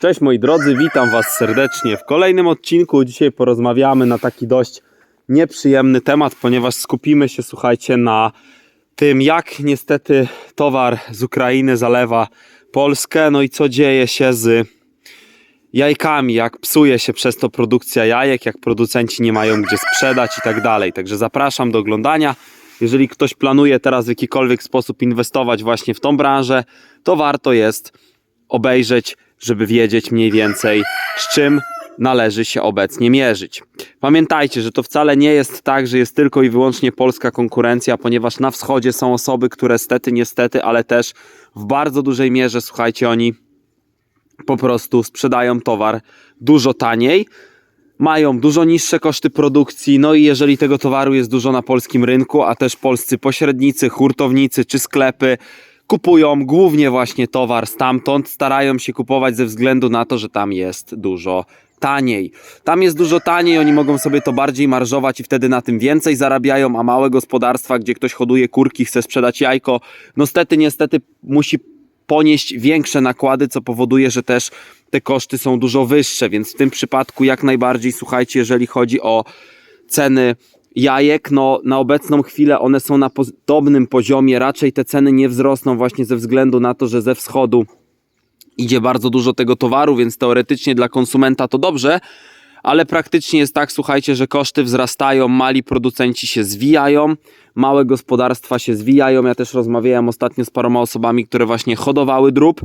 Cześć moi drodzy, witam Was serdecznie w kolejnym odcinku. Dzisiaj porozmawiamy na taki dość nieprzyjemny temat, ponieważ skupimy się, słuchajcie, na tym, jak niestety towar z Ukrainy zalewa Polskę, no i co dzieje się z jajkami, jak psuje się przez to produkcja jajek, jak producenci nie mają gdzie sprzedać i tak dalej. Także zapraszam do oglądania. Jeżeli ktoś planuje teraz w jakikolwiek sposób inwestować właśnie w tą branżę, to warto jest obejrzeć, żeby wiedzieć mniej więcej z czym należy się obecnie mierzyć. Pamiętajcie, że to wcale nie jest tak, że jest tylko i wyłącznie polska konkurencja, ponieważ na wschodzie są osoby, które stety, niestety, ale też w bardzo dużej mierze, słuchajcie, oni po prostu sprzedają towar dużo taniej, mają dużo niższe koszty produkcji, no i jeżeli tego towaru jest dużo na polskim rynku, a też polscy pośrednicy, hurtownicy czy sklepy kupują głównie właśnie towar stamtąd, starają się kupować ze względu na to, że tam jest dużo taniej. Tam jest dużo taniej, oni mogą sobie to bardziej marżować i wtedy na tym więcej zarabiają, a małe gospodarstwa, gdzie ktoś hoduje kurki, chce sprzedać jajko, no stety, niestety musi ponieść większe nakłady, co powoduje, że też te koszty są dużo wyższe, więc w tym przypadku jak najbardziej, słuchajcie, jeżeli chodzi o ceny jajek, no na obecną chwilę one są na podobnym poziomie, raczej te ceny nie wzrosną właśnie ze względu na to, że ze wschodu idzie bardzo dużo tego towaru, więc teoretycznie dla konsumenta to dobrze, ale praktycznie jest tak, słuchajcie, że koszty wzrastają, mali producenci się zwijają, małe gospodarstwa się zwijają. Ja też rozmawiałem ostatnio z paroma osobami, które właśnie hodowały drób,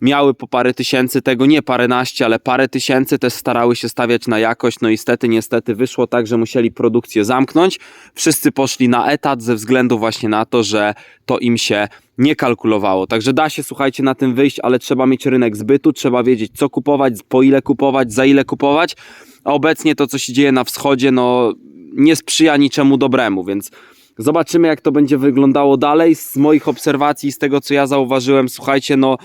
miały po parę tysięcy tego, nie paręnaście, ale parę tysięcy, też starały się stawiać na jakość, no niestety, niestety wyszło tak, że musieli produkcję zamknąć. Wszyscy poszli na etat ze względu właśnie na to, że to im się nie kalkulowało. Także da się, słuchajcie, na tym wyjść, ale trzeba mieć rynek zbytu, trzeba wiedzieć, co kupować, po ile kupować, za ile kupować. A obecnie to, co się dzieje na wschodzie, no nie sprzyja niczemu dobremu, więc zobaczymy, jak to będzie wyglądało dalej. Z moich obserwacji, z tego, co ja zauważyłem, słuchajcie, no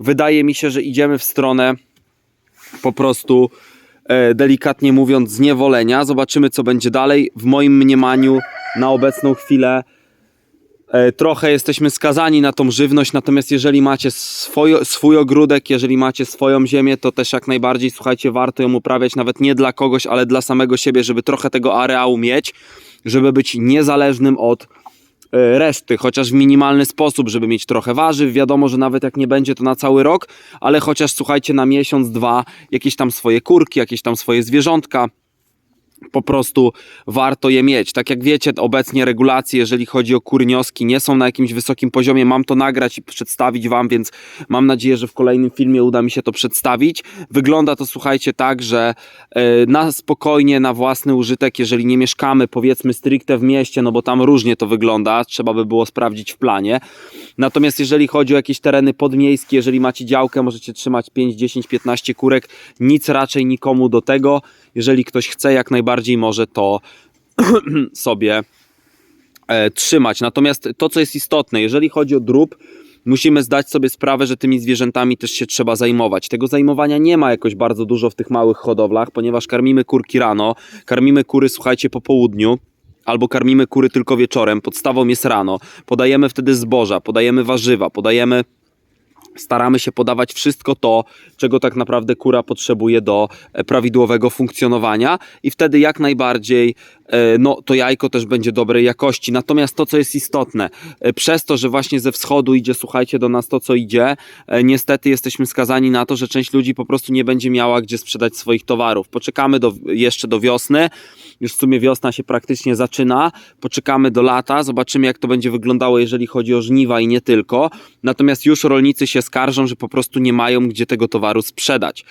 wydaje mi się, że idziemy w stronę po prostu e, delikatnie mówiąc zniewolenia. Zobaczymy, co będzie dalej. W moim mniemaniu na obecną chwilę trochę jesteśmy skazani na tą żywność, natomiast jeżeli macie swojo, swój ogródek, jeżeli macie swoją ziemię, to też jak najbardziej, słuchajcie, warto ją uprawiać nawet nie dla kogoś, ale dla samego siebie, żeby trochę tego areału mieć, żeby być niezależnym od e, reszty, chociaż w minimalny sposób, żeby mieć trochę warzyw. Wiadomo, że nawet jak nie będzie to na cały rok, ale chociaż słuchajcie, na miesiąc, dwa, jakieś tam swoje kurki, jakieś tam swoje zwierzątka po prostu warto je mieć. Tak jak wiecie, obecnie regulacje, jeżeli chodzi o kurnioski, nie są na jakimś wysokim poziomie. Mam to nagrać i przedstawić Wam, więc mam nadzieję, że w kolejnym filmie uda mi się to przedstawić. Wygląda to, słuchajcie, tak, że e, na spokojnie, na własny użytek, jeżeli nie mieszkamy, powiedzmy stricte w mieście, no bo tam różnie to wygląda, trzeba by było sprawdzić w planie. Natomiast jeżeli chodzi o jakieś tereny podmiejskie, jeżeli macie działkę, możecie trzymać 5, 10, 15 kurek, nic raczej nikomu do tego. Jeżeli ktoś chce, jak najbardziej może to sobie e, trzymać. Natomiast to, co jest istotne, jeżeli chodzi o drób, musimy zdać sobie sprawę, że tymi zwierzętami też się trzeba zajmować. Tego zajmowania nie ma jakoś bardzo dużo w tych małych hodowlach, ponieważ karmimy kurki rano, karmimy kury, słuchajcie, po południu albo karmimy kury tylko wieczorem, podstawą jest rano, podajemy wtedy zboża, podajemy warzywa, podajemy staramy się podawać wszystko to, czego tak naprawdę kura potrzebuje do e, prawidłowego funkcjonowania i wtedy jak najbardziej no, to jajko też będzie dobrej jakości. Natomiast to, co jest istotne, e, przez to, że właśnie ze wschodu idzie, słuchajcie, do nas to, co idzie, niestety jesteśmy skazani na to, że część ludzi po prostu nie będzie miała gdzie sprzedać swoich towarów. Poczekamy do, jeszcze do wiosny, już w sumie wiosna się praktycznie zaczyna, poczekamy do lata, zobaczymy jak to będzie wyglądało, jeżeli chodzi o żniwa i nie tylko. Natomiast już rolnicy się skarżą, że po prostu nie mają gdzie tego towaru sprzedać.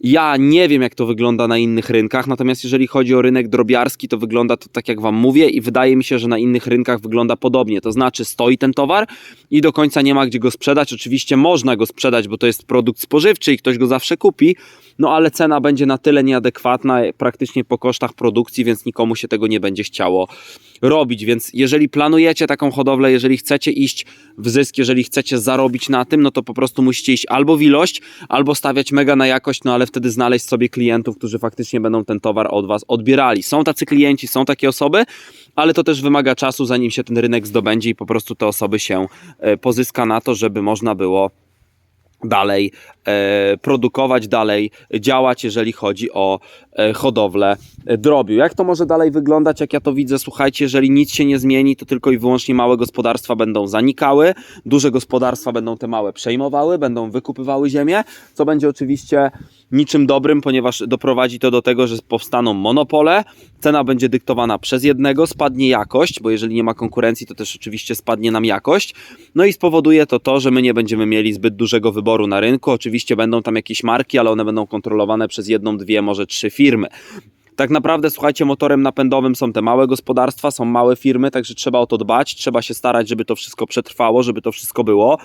Ja nie wiem, jak to wygląda na innych rynkach, natomiast jeżeli chodzi o rynek drobiarski, to wygląda to tak, jak Wam mówię, i wydaje mi się, że na innych rynkach wygląda podobnie. To znaczy, stoi ten towar i do końca nie ma gdzie go sprzedać. Oczywiście można go sprzedać, bo to jest produkt spożywczy i ktoś go zawsze kupi, no ale cena będzie na tyle nieadekwatna, praktycznie po kosztach produkcji, więc nikomu się tego nie będzie chciało robić. Więc jeżeli planujecie taką hodowlę, jeżeli chcecie iść w zysk, jeżeli chcecie zarobić na tym, no to po prostu musicie iść albo w ilość, albo stawiać mega na jakość, no ale wtedy znaleźć sobie klientów, którzy faktycznie będą ten towar od Was odbierali. Są tacy klienci, są takie osoby, ale to też wymaga czasu, zanim się ten rynek zdobędzie i po prostu te osoby się e, pozyska na to, żeby można było dalej produkować, dalej działać, jeżeli chodzi o e, hodowlę e, drobiu. Jak to może dalej wyglądać, jak ja to widzę? Słuchajcie, jeżeli nic się nie zmieni, to tylko i wyłącznie małe gospodarstwa będą zanikały, duże gospodarstwa będą te małe przejmowały, będą wykupywały ziemię, co będzie oczywiście niczym dobrym, ponieważ doprowadzi to do tego, że powstaną monopole, cena będzie dyktowana przez jednego, spadnie jakość, bo jeżeli nie ma konkurencji, to też oczywiście spadnie nam jakość. No i spowoduje to to, że my nie będziemy mieli zbyt dużego wyboru na rynku. Oczywiście będą tam jakieś marki, ale one będą kontrolowane przez jedną, dwie, może trzy firmy. Tak naprawdę, słuchajcie, motorem napędowym są te małe gospodarstwa, są małe firmy, także trzeba o to dbać, trzeba się starać, żeby to wszystko przetrwało, żeby to wszystko było.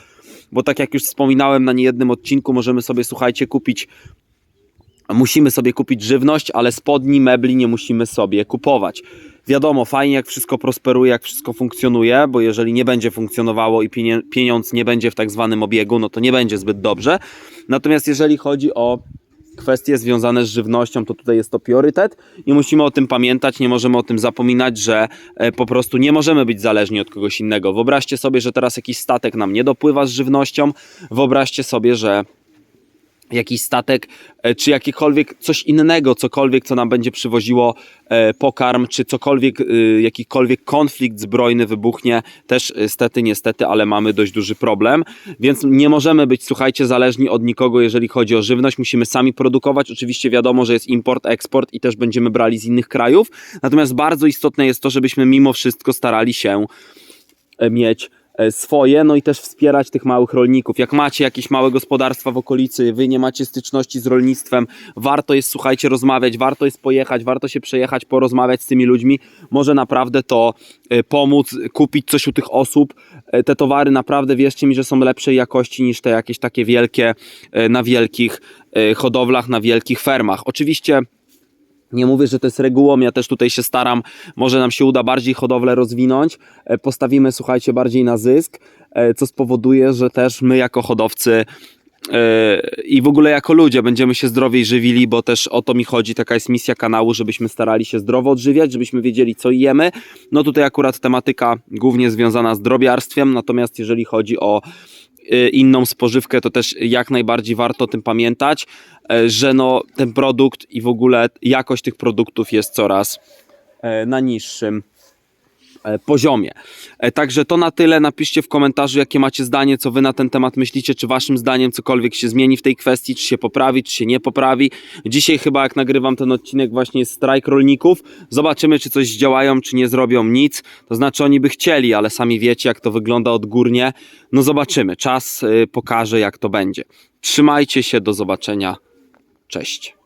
Bo tak jak już wspominałem na niejednym odcinku, możemy sobie, słuchajcie, kupić musimy sobie kupić żywność, ale spodni, mebli nie musimy sobie kupować. Wiadomo, fajnie jak wszystko prosperuje, jak wszystko funkcjonuje, bo jeżeli nie będzie funkcjonowało i pieniądz nie będzie w tak zwanym obiegu, no to nie będzie zbyt dobrze. Natomiast jeżeli chodzi o kwestie związane z żywnością, to tutaj jest to priorytet i musimy o tym pamiętać, nie możemy o tym zapominać, że e, po prostu nie możemy być zależni od kogoś innego. Wyobraźcie sobie, że teraz jakiś statek nam nie dopływa z żywnością, wyobraźcie sobie, że jakiś statek, e, czy jakiekolwiek coś innego, cokolwiek, co nam będzie przywoziło e, pokarm, czy cokolwiek, e, jakikolwiek konflikt zbrojny wybuchnie, też niestety, niestety, ale mamy dość duży problem, więc nie możemy być, słuchajcie, zależni od nikogo, jeżeli chodzi o żywność, musimy sami produkować, oczywiście wiadomo, że jest import, eksport i też będziemy brali z innych krajów, natomiast bardzo istotne jest to, żebyśmy mimo wszystko starali się mieć swoje, no i też wspierać tych małych rolników. Jak macie jakieś małe gospodarstwa w okolicy, wy nie macie styczności z rolnictwem, warto jest, słuchajcie, rozmawiać, warto jest pojechać, warto się przejechać, porozmawiać z tymi ludźmi. Może naprawdę to e, pomóc, kupić coś u tych osób. E, Te towary naprawdę, wierzcie mi, że są lepszej jakości niż te jakieś takie wielkie, e, na wielkich e, hodowlach, na wielkich fermach. Oczywiście nie mówię, że to jest regułą, ja też tutaj się staram, może nam się uda bardziej hodowlę rozwinąć, e, postawimy, słuchajcie, bardziej na zysk, e, co spowoduje, że też my jako hodowcy e, i w ogóle jako ludzie będziemy się zdrowiej żywili, bo też o to mi chodzi, taka jest misja kanału, żebyśmy starali się zdrowo odżywiać, żebyśmy wiedzieli co jemy. No tutaj akurat tematyka głównie związana z drobiarstwem, natomiast jeżeli chodzi o inną spożywkę, to też jak najbardziej warto o tym pamiętać, e, że no, ten produkt i w ogóle jakość tych produktów jest coraz e, na niższym poziomie. E, Także to na tyle. Napiszcie w komentarzu, jakie macie zdanie, co wy na ten temat myślicie, czy waszym zdaniem cokolwiek się zmieni w tej kwestii, czy się poprawi, czy się nie poprawi. Dzisiaj chyba jak nagrywam ten odcinek właśnie jest strajk rolników. Zobaczymy, czy coś zdziałają, czy nie zrobią nic. To znaczy oni by chcieli, ale sami wiecie, jak to wygląda odgórnie. No zobaczymy. Czas y, pokaże, jak to będzie. Trzymajcie się, do zobaczenia. Cześć.